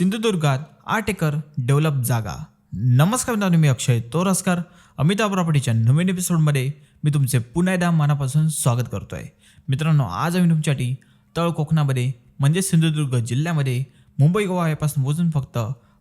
सिंधुदुर्गात आठ acre develop जागा. नमस्कार मित्रांनो मी अक्षय तोरस्कर. अमिताभ प्रॉपर्टीच्या नवीन एपिसोडमध्ये मी तुमचे पुन्हा एकदा मनापासून स्वागत करतो आहे मित्रांनो आज आम्ही तुमच्यासाठी तळ कोकणामध्ये म्हणजे सिंधुदुर्ग जिल्ह्यामध्ये मुंबई गोवा यापासून मोजून फक्त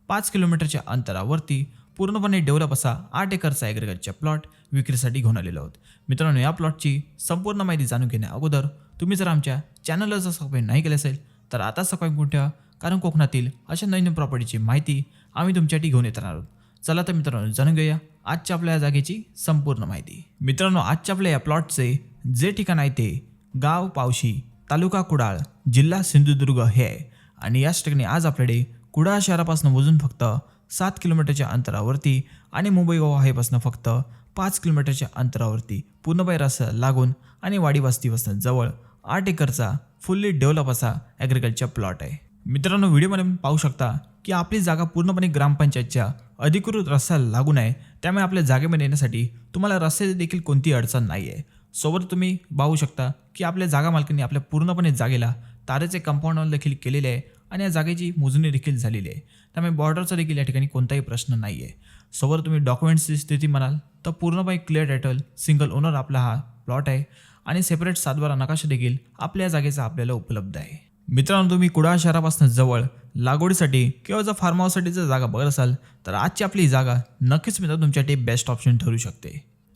पाच किलोमीटरच्या अंतरावरती पूर्णपणे डेव्हलप असा आठ एकरचा ॲग्रिकल्चर प्लॉट विक्रीसाठी घेऊन आलेलो आहोत. मित्रांनो या प्लॉटची संपूर्ण माहिती जाणून घेण्या अगोदर तुम्ही जर आमच्या चॅनलला जर सबस्क्राईब नाही केले असेल तर आता सबस्क्राईब कुठे कारण कोकणातील अशा नवीन प्रॉपर्टीची माहिती आम्ही तुमच्यासाठी घेऊन येणार आहोत. चला तर मित्रांनो जाणून घेऊया आजच्या आपल्या या जागेची संपूर्ण माहिती. मित्रांनो आजच्या आपल्या या प्लॉटचे जे ठिकाण आहे ते गाव पावशी तालुका कुडाळ जिल्हा सिंधुदुर्ग हे आहे. आणि याच ठिकाणी आज आपल्याकडे कुडाळ शहरापासून मोजून फक्त सात किलोमीटरच्या अंतरावरती आणि मुंबई गोवा हेपासून फक्त पाच किलोमीटरच्या अंतरावरती पूर्णपणे रस्ता लागून आणि वाडी वस्तीपासून जवळ आठ एकरचा फुल्ली डेव्हलप असा ॲग्रिकल्चर प्लॉट आहे. मित्रांनो व्हिडिओमध्ये पाहू शकता की आपली जागा पूर्णपणे ग्रामपंचायतच्या अधिकृत रस्त्याला लागून आहे त्यामुळे आपल्या जागेमध्ये येण्यासाठी तुम्हाला रस्त्याची देखील कोणतीही अडचण नाही आहे सोबत तुम्ही पाहू शकता की आपल्या जागा मालकांनी आपल्या पूर्णपणे जागेला तारेचे कंपाऊंड देखील केलेले आहे आणि या जागेची मोजणी देखील झालेली आहे. त्यामुळे बॉर्डरचा देखील या ठिकाणी कोणताही प्रश्न नाही आहे सोबत तुम्ही डॉक्युमेंट्सची स्थिती म्हणाल तर पूर्णपणे क्लिअर टायटल सिंगल ओनर आपला हा प्लॉट आहे. आणि सेपरेट सातबारा नकाशा देखील आपल्या जागेचा आपल्याला उपलब्ध आहे. मित्रांनो तुम्ही कुडाळ शहरापासून जवळ लागवडीसाठी किंवा जर फार्म हाऊससाठी जर जागा बघत असाल तर आजची आपली जागा नक्कीच मित्रांनो तुमच्यासाठी बेस्ट ऑप्शन ठरू शकते.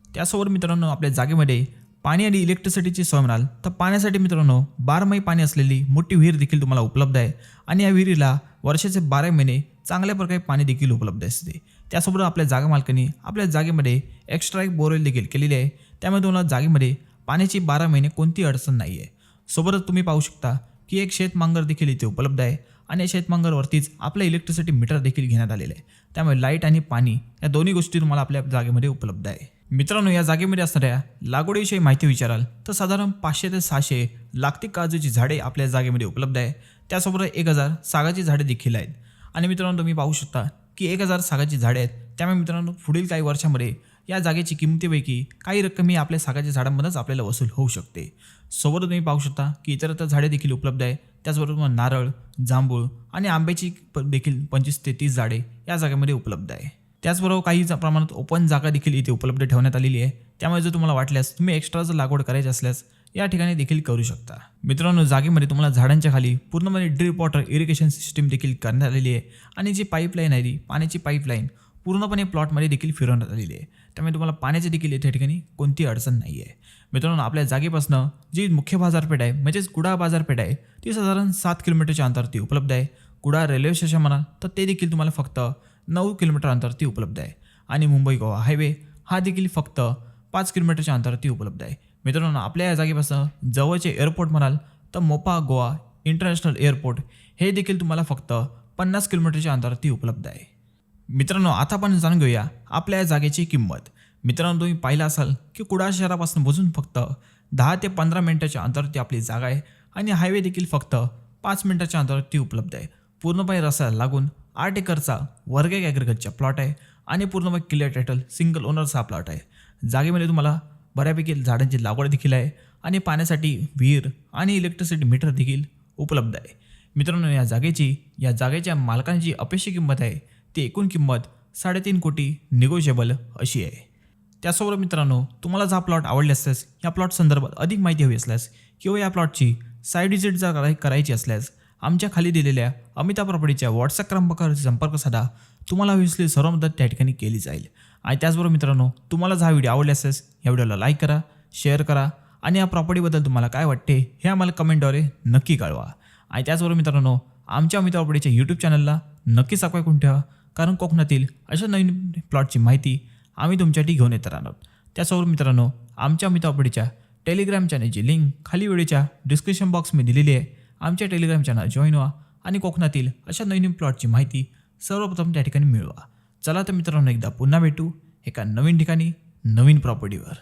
त्यासोबत मित्रांनो आपल्या जागेमध्ये पाणी आणि इलेक्ट्रिसिटीची सोय म्हणाल तर पाण्यासाठी मित्रांनो बारमाही पाणी असलेली मोठी विहीर देखील तुम्हाला उपलब्ध आहे. आणि या विहिरीला वर्षाचे बारा महिने चांगल्या प्रकारे पाणी देखील उपलब्ध असते. त्यासोबत आपल्या जागा मालकांनी आपल्या जागेमध्ये एक्स्ट्रा एक बोरवेल देखील केलेली आहे. त्यामुळे तुम्हाला जागेमध्ये पाण्याची बारा महिने कोणतीही अडचण नाही आहे सोबतच तुम्ही पाहू शकता की एक शेतमांगर देखील इथे उपलब्ध आहे. आणि या शेतमांगरवरतीच आपलं इलेक्ट्रिसिटी मीटर देखील घेण्यात आलेलं आहे. त्यामुळे लाइट आणि पाणी या दोन्ही गोष्टी तुम्हाला आपल्या जागेमध्ये उपलब्ध आहे. मित्रांनो या जागेमध्ये असणाऱ्या लागवडीविषयी माहिती विचाराल तर साधारण पाचशे ते सहाशे लागतिक काजूची झाडे आपल्या जागेमध्ये उपलब्ध आहे. त्यासोबत एक हजार सागाची झाडे देखील आहेत. आणि मित्रांनो तुम्ही पाहू शकता की एक हजार सागाची झाडे आहेत. त्यामुळे मित्रांनो पुढील काही वर्षामध्ये या जागेची किमतीपैकी काही रक्कम ही आपल्या सागाच्या झाडांमधूनच आपल्याला वसूल होऊ शकते. सोबत तुम्ही पाहू शकता की इतरत्र झाडे देखील उपलब्ध आहे. त्याचबरोबर तुम्हाला नारळ जांभूळ आणि आंब्याची प देखील पंचवीस ते तीस झाडे या जागेमध्ये उपलब्ध आहे. त्याचबरोबर काही प्रमाणात ओपन जागा देखील इथे उपलब्ध ठेवण्यात आलेली आहे. त्यामुळे जर तुम्हाला वाटल्यास तुम्ही एक्स्ट्रा जर लागवड करायची असल्यास या ठिकाणी देखील करू शकता. मित्रांनो जागेमध्ये तुम्हाला झाडांच्या खाली पूर्णपणे ड्रीप वॉटर इरिगेशन सिस्टीम देखील करण्यात आलेली आहे. आणि जी पाईपलाईन आहे ती पाण्याची पाईपलाईन पूर्णपणे प्लॉटमध्ये देखील फिरवण्यात आलेली आहे. त्यामुळे तुम्हाला पाण्याची देखील इथे ठिकाणी कोणती अडचण नाही आहे. मित्रांनो आपल्या जागेपासनं जी मुख्य बाजारपेठ आहे म्हणजेच कुडाळ बाजारपेठ आहे ती साधारण सात किलोमीटरच्या अंतरावरती उपलब्ध आहे. कुडा रेल्वे स्टेशन म्हणाल तर ते देखील तुम्हाला फक्त नऊ किलोमीटर अंतरावरती उपलब्ध आहे. आणि मुंबई गोवा हायवे हा देखील फक्त पाच किलोमीटरच्या अंतरावरती उपलब्ध आहे. मित्रांनो आपल्या या जागेपासून जवळचे एअरपोर्ट म्हणाल तर मोपा गोवा इंटरनॅशनल एअरपोर्ट हे देखील तुम्हाला फक्त पन्नास किलोमीटरच्या अंतरावरती उपलब्ध आहे. मित्रांनो आता आपण जाणून घेऊया आपल्या या जागेची किंमत. मित्रांनो तुम्ही पाहिलं असाल की कुडाळ शहरापासून बसून फक्त दहा ते पंधरा मिनिटाच्या अंतरावरती आपली जागा आहे आणि हायवे देखील फक्त पाच मिनिटाच्या अंतरावरती उपलब्ध आहे. पूर्णपणे रस्त्याला लागून आठ एकरचा वर्ग एक ॲग्रिकल्चर प्लॉट आहे आणि पूर्णपणे क्लिअर टायटल सिंगल ओनरचा हा प्लॉट आहे. जागेमध्ये तुम्हाला बऱ्यापैकी झाडांची लागवड देखील आहे आणि पाण्यासाठी विहीर आणि इलेक्ट्रिसिटी मीटर देखील उपलब्ध आहे. मित्रांनो या जागेची या जागेच्या मालकांची अपेक्षित किंमत आहे ती एकूण किंमत साडेतीन कोटी निगोशिएबल अशी आहे. त्याचबरोबर मित्रांनो तुम्हाला जर हा प्लॉट आवडले असल्यास या प्लॉट संदर्भात अधिक माहिती हवी असल्यास किंवा या प्लॉटची साईड विजिट जर कराय करायची असल्यास आमच्या खाली दिलेल्या अमिता प्रॉपर्टीच्या व्हॉट्सअप क्रमांकावर संपर्क साधा. तुम्हाला हवी सर्व मदत त्या ठिकाणी केली जाईल. आणि त्याचबरोबर मित्रांनो तुम्हाला जर हा व्हिडिओ आवडला असल्यास या व्हिडिओला लाईक करा शेअर करा आणि या प्रॉपर्टीबद्दल तुम्हाला काय वाटते हे आम्हाला कमेंटद्वारे नक्की कळवा. आणि त्याचबरोबर मित्रांनो आमच्या अमिता प्रॉपर्टीच्या यूट्यूब चॅनलला नक्की सबस्क्राईब करून ठेवा. कारण कोकणातील अशा नवीन प्लॉटची माहिती आम्ही तुमच्यासाठी घेऊन येत राहणार त्यासोबत मित्रांनो आमच्या अमिता टेलिग्राम चॅनलची लिंक खाली व्हिडिओच्या डिस्क्रिप्शन बॉक्समध्ये दिलेली आहे. आमच्या टेलिग्राम चॅनल जॉईन व्हा आणि कोकणातील अशा नवीन प्लॉटची माहिती सर्वप्रथम त्या ठिकाणी मिळवा. चला तर मित्रांनो एकदा पुन्हा भेटू एका नवीन ठिकाणी नवीन प्रॉपर्टीवर